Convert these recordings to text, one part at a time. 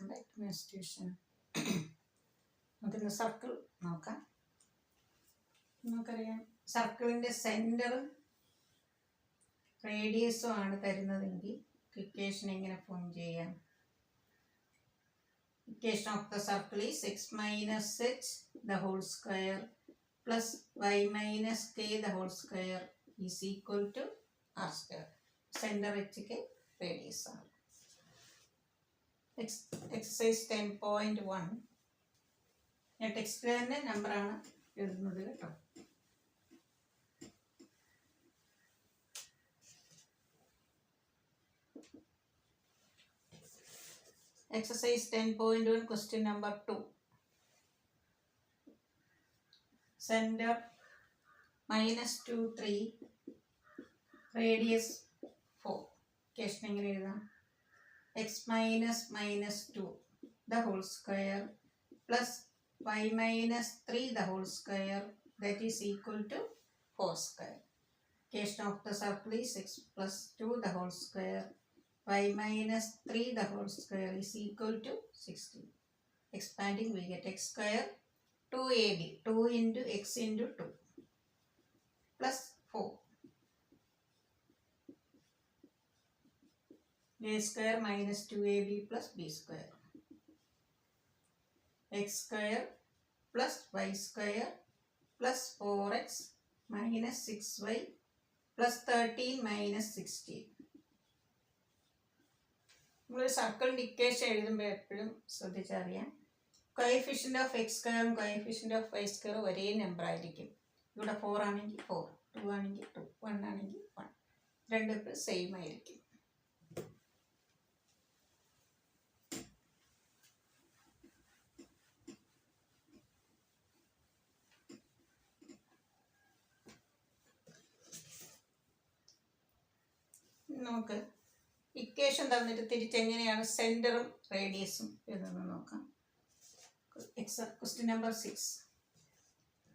Welcome back to നമുക്കിന്ന് circle നോക്കാം നമുക്കറിയാം സർക്കിളിന്റെ സെന്ററും റേഡിയസും ആണ് തരുന്നതെങ്കിൽ ഇക്വേഷൻ എങ്ങനെ ഫോം ചെയ്യാം? Equation of the circle is x minus h the whole square plus y minus k the whole square is equal to r square centre h k radius ആണ്. എക്സസൈസ് ടെൻ പോയിന്റ് വൺ ഞാൻ ടെക്സ്റ്റിൽ തന്നെ നമ്പറാണ് എഴുതുന്നത് കേട്ടോ. Point one question number two centre minus two three radius four question എങ്ങനെ എഴുതാം? x minus minus 2 the whole square plus y minus 3 the whole square that is equal to 4 square. Question of the circle is x plus 2 the whole square y minus 3 the whole square is equal to 16. Expanding we get x square 2ab 2 into x into 2 plus 4 a b plus 2ab plus b square. x square plus y square plus 4x six 6y plus thirteen minus sixteen നമ്മളൊരു circle equation എഴുതുമ്പോൾ എപ്പോഴും ശ്രദ്ധിച്ചറിയാം coefficient of X സ്ക്വയറും coefficient of Y സ്ക്വയറും ഒരേ number ആയിരിക്കും. ഇവിടെ four ആണെങ്കിൽ ഫോർ ടു ആണെങ്കിൽ ടു വൺ ആണെങ്കിൽ വൺ രണ്ടും സെയിം ആയിരിക്കും. നമുക്ക് ഇക്വേഷൻ തന്നിട്ട് തിരിച്ചെങ്ങനെയാണ് സെന്ററും റേഡിയസും എഴുതുന്നത് നോക്കാം. Question number six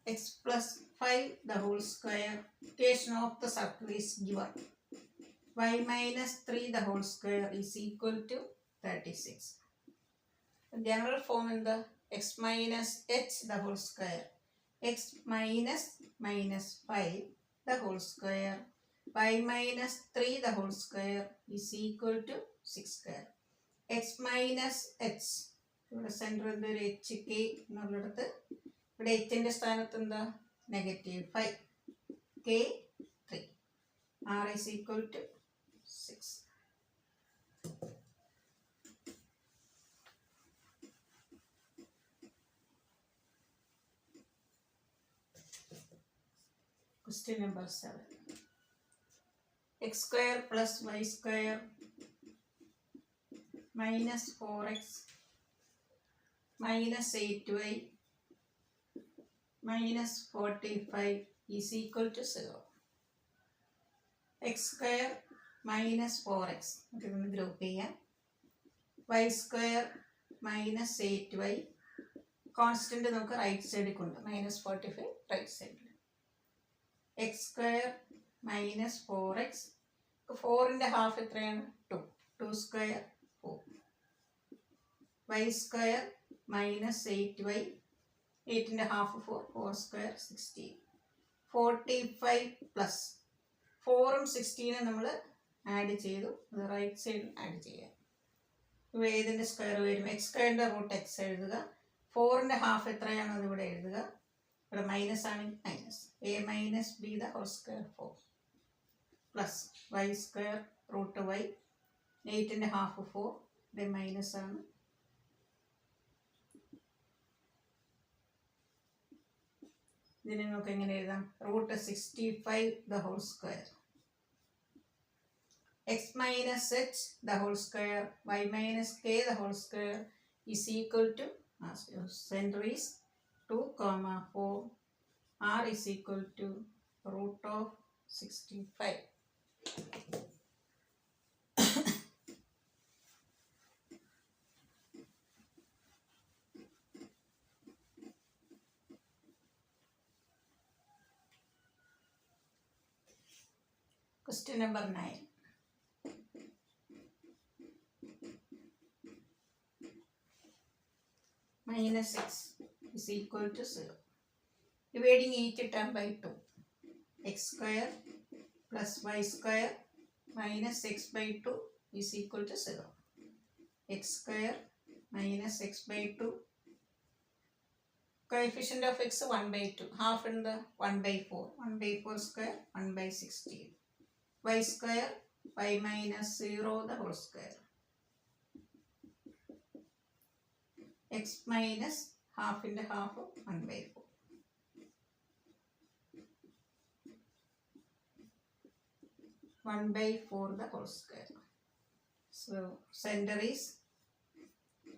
x plus five the whole square equation of the circle is given y minus three the whole square is equal to thirty six general form എന്താ x minus h the whole square x minus minus five the whole square y minus 3 the whole square is equal to 6 square. x minus h. ഇവിടെ centre എന്താ ഒരു H K എന്നുള്ളിടത്ത് ഇവിടെ എച്ചിന്റെ സ്ഥാനത്ത് എന്താ? Negative five k three r is equal to six question number seven x square plus y square minus four x minus eight y minus forty five is equal to zero x square minus four x നമുക്ക് group ചെയ്യാം. Y square minus eight y constant നമുക്ക് right സൈഡിൽ കൊണ്ട് minus forty five right സൈഡിൽ x square minus four x ഫോറിന്റെ half എത്രയാണ്? Two. Two square four y square minus eight y. എയ്റ്റിന്റെ half four four square sixteen. Forty five plus. ഫോറും സിക്സ്റ്റീനും നമ്മൾ add ചെയ്തു. അത് റൈറ്റ് സൈഡിൽ ആഡ് ചെയ്യാം. ഇപ്പോൾ ഏതിന്റെ സ്ക്വയർ വരും? എക്സ് സ്ക്വയറിന്റെ റൂട്ട് എക്സ് എഴുതുക. ഫോറിന്റെ ഹാഫ് എത്രയാണോ അതിവിടെ എഴുതുക. ഇവിടെ മൈനസ് ആണെങ്കിൽ minus. A minus b the whole square four. Plus y square root y എയ്റ്റിന്റെ half four ഇത് മൈനസ് ആണ്. ഇതിനെ നമുക്ക് എങ്ങനെ എഴുതാം? Root sixty five the whole square x minus h the whole square y minus k the whole square is equal to is two comma four r is equal to root of sixty five Question number 9. minus x is equal to 0. Dividing each term by 2. x square plus y square minus x by 2 is equal to 0. x square minus x by 2. Coefficient of x 1 by 2. Half in the 1 by 4. 1 by 4 square 1 by 16. y square y minus 0 the whole square. x minus half into half of 1 by 4. One by 4 the whole square. So center is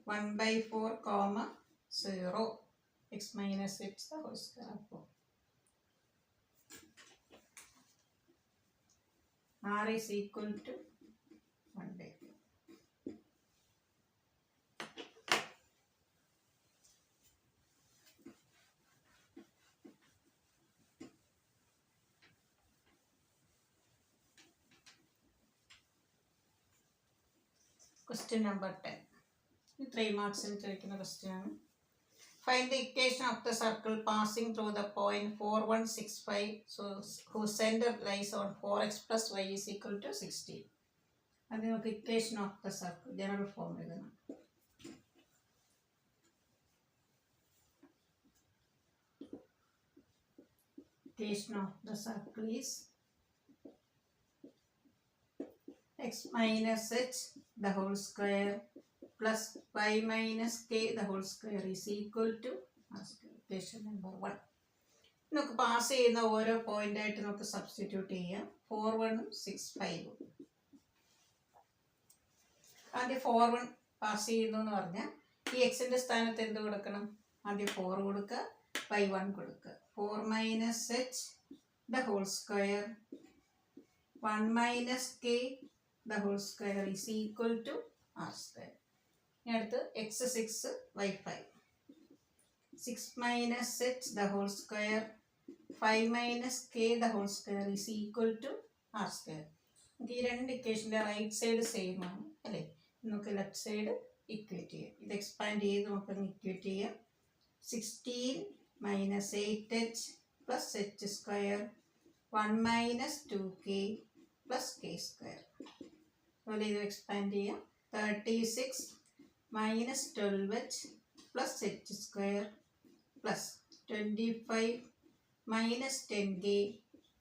1 by 4 comma 0 X minus x the whole square. of 4. R is equal to 1 by Question number 10. ഇത് three മാർക്സിൽ ചോദിക്കുന്ന question ആണ് find the equation of the circle passing through the point four one six five so who centre lies on four x plus y is equal to sixteen അത് നമുക്ക് equation of the circle general form എഴുതണം Equation of the circle is x minus h the whole square plus y minus k the whole square is equal to. Equation number 1. നമുക്ക് pass ചെയ്യുന്ന ഓരോ point ആയിട്ട് നമുക്ക് substitute ചെയ്യാം four വണ്ണും six ഫൈവും ആദ്യം ഫോർ വൺ പാസ് ചെയ്യുന്നു എന്ന് പറഞ്ഞാൽ ഈ എക്സിന്റെ സ്ഥാനത്ത് എന്ത് കൊടുക്കണം ആദ്യം ഫോർ കൊടുക്കുക ബൈ വൺ കൊടുക്കുക four minus h the whole square one minus k the whole square is equal to r square ഇനി അടുത്ത് x six y five six minus h the whole square five minus k the whole square is equal to r square നമുക്ക് ഈ രണ്ട് ഇക്വേഷന്റെ right side same ആണ് അല്ലേ? നമുക്ക് left side equate ചെയ്യാം. ഇത് എക്സ്പാൻഡ് ചെയ്ത് നമുക്ക് ഇക്വേറ്റ് ചെയ്യാം. Sixteen minus eight h plus h square one minus two k plus k square അതുപോലെ ഇത് എക്സ്പാൻഡ് ചെയ്യാം. Thirty six minus twelve h plus h square plus twenty five minus ten k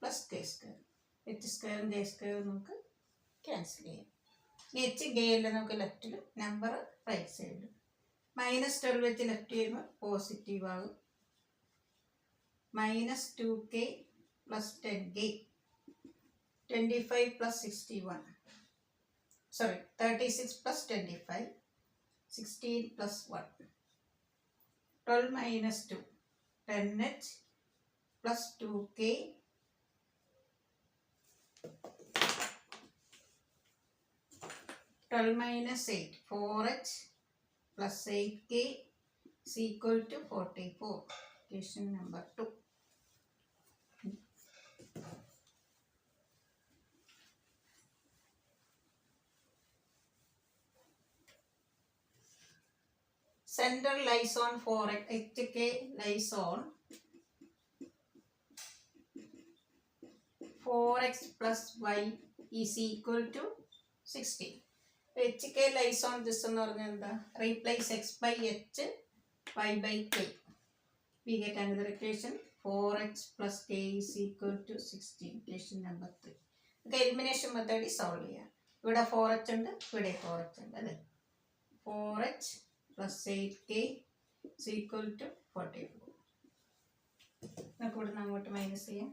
plus k square h സ്ക്വയറും k സ്ക്വയറും നമുക്ക് cancel ചെയ്യാം. H k എല്ലാം നമുക്ക് ലെഫ്റ്റിലും നമ്പർ റൈറ്റ് സൈഡിലും മൈനസ് ട്വൽവ് വെച്ച് ലെഫ്റ്റ് ചെയ്യുമ്പോൾ പോസിറ്റീവ് ആകും minus two k plus ten k twenty five plus sixty one sorry 36 plus 25 16 plus 1 12 minus 2 10h plus 2k Twelve minus eight, four h plus eight k is equal to forty four. Question number two. Center lies on 4 8k lies on 4x plus y is equal to 16. H k lies on this എന്ന് പറഞ്ഞാൽ എന്താ? Replace x by h y by k we get another equation four x plus k is equal to sixteen equation number three നമുക്ക് elimination method solve ചെയ്യാം ഇവിടെ four h ഉണ്ട് ഇവിടെ four h ഉണ്ട് അല്ലേ? Four h plus eight k is equal to forty four നമുക്ക് ഇവിടുന്ന് അങ്ങോട്ട് മൈനസ് ചെയ്യാം.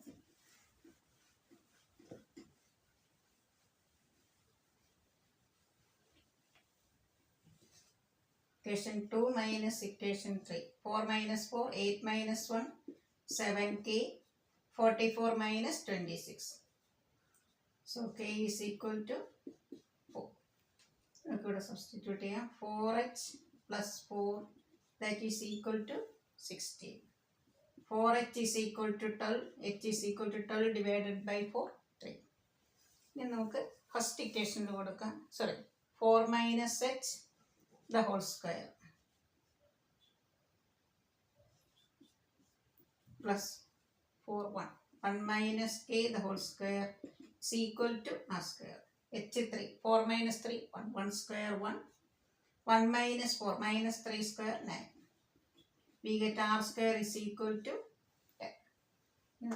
Equation 2 three four 3 4 eight 4 8 seven 1 7k 44 minus 26 six k k is equal 4 നമുക്ക് ഇവിടെ സബ്സ്റ്റിറ്റ്യൂട്ട് ചെയ്യാം. Four h four that is equal to sixteen four h is equal to twelve h is equal to twelve divided by four three ഇനി നമുക്ക് first ഇക്വേഷനിൽ കൊടുക്കാം. Sorry four minus h the whole square. Plus 4 1 1 minus k the whole square is equal to r square. H3 4 minus 3 1 1 square 1 1 minus 4 minus 3 square 9 we get r square is equal to 10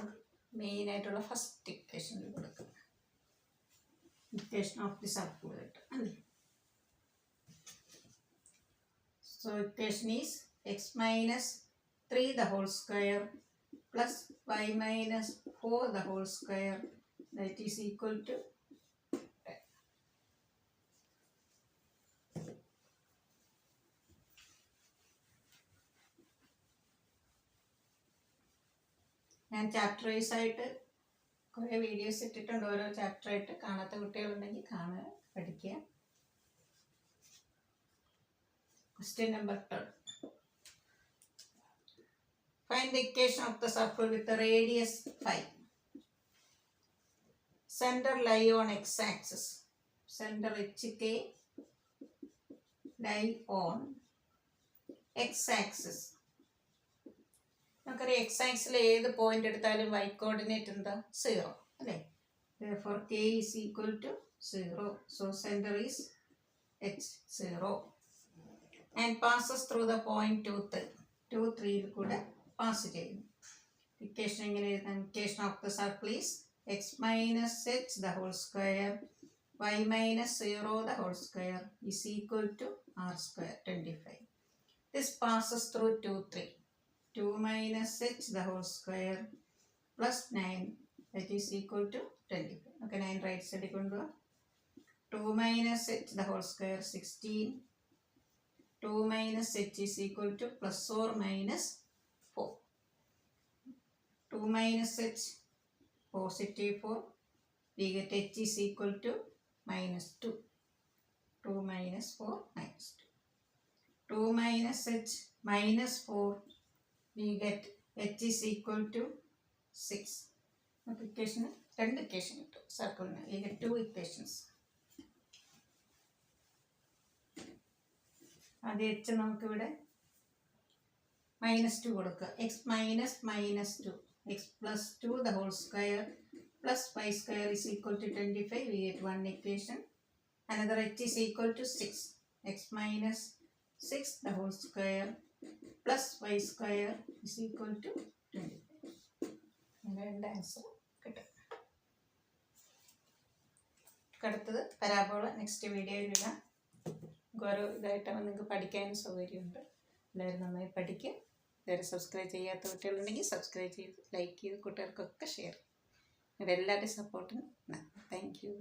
main ആയിട്ടുള്ള first ഇക്വേഷനിൽ കൊടുക്കുക equation of the circle കിട്ടും അല്ലേ So equation is x minus 3 the whole square plus y minus 4 the whole square that is equal to ഞാൻ chapter wise ആയിട്ട് കുറേ videos ഇട്ടിട്ടുണ്ട് ഓരോ ചാപ്റ്റർ ആയിട്ട് കാണാത്ത കുട്ടികളുണ്ടെങ്കിൽ കാണുക പഠിക്കുക Question number 12. Find the equation of the circle with the radius 5. Center lie on x-axis. Center HK lie on x-axis. നമുക്കറിയാം എക്സ് ആക്സിൽ ഏത് പോയിന്റ് എടുത്താലും വൈ കോർഡിനേറ്റ് എന്താ? സീറോ അല്ലേ? Four k is equal to zero so centre is h zero and passes through the point two three two ത്രീയിൽ കൂടെ pass ചെയ്യുന്നു. Equation എങ്ങനെ എഴുതാം? Equation of the circle is x minus x the whole square y minus zero the whole square is equal to r square twenty five this passes through two three 2 minus 6 the whole square plus 9 that is equal to 25. Okay, 9 right side kondu 2 minus h the whole square 16. 2 minus 6 is equal to plus or minus 4. 2 minus 6 positive 4 we get h is equal to minus 2. 2 minus 4 minus 2. 2 minus h minus 4 We get h is equal to 6. നമുക്ക് ഇക്വേഷന് രണ്ട് equation കിട്ടും. സർക്കിളിന് we get two equations ആദ്യം h നമുക്കിവിടെ minus two കൊടുക്കുക. X minus minus two x plus two the whole square plus five square is equal to twenty five we get one equation another h is equal to six x minus six the whole square plus five square is equal to twenty രണ്ട് answer കിട്ടും. അടുത്തത് parabola next വീഡിയോയിലിടാം ഓരോ ഇതായിട്ടാണ് നിങ്ങൾക്ക് പഠിക്കാനും സൗകര്യമുണ്ട്. എല്ലാവരും നന്നായി പഠിക്കുക ഇതുവരെ സബ്സ്ക്രൈബ് ചെയ്യാത്ത കുട്ടികളുണ്ടെങ്കിൽ സബ്സ്ക്രൈബ് ചെയ്ത് ലൈക്ക് ചെയ്ത് കുട്ടികൾക്കൊക്കെ ഷെയർ ചെയ്യും. നിങ്ങളുടെ എല്ലാവരുടെയും സപ്പോർട്ടിന് താങ്ക് യു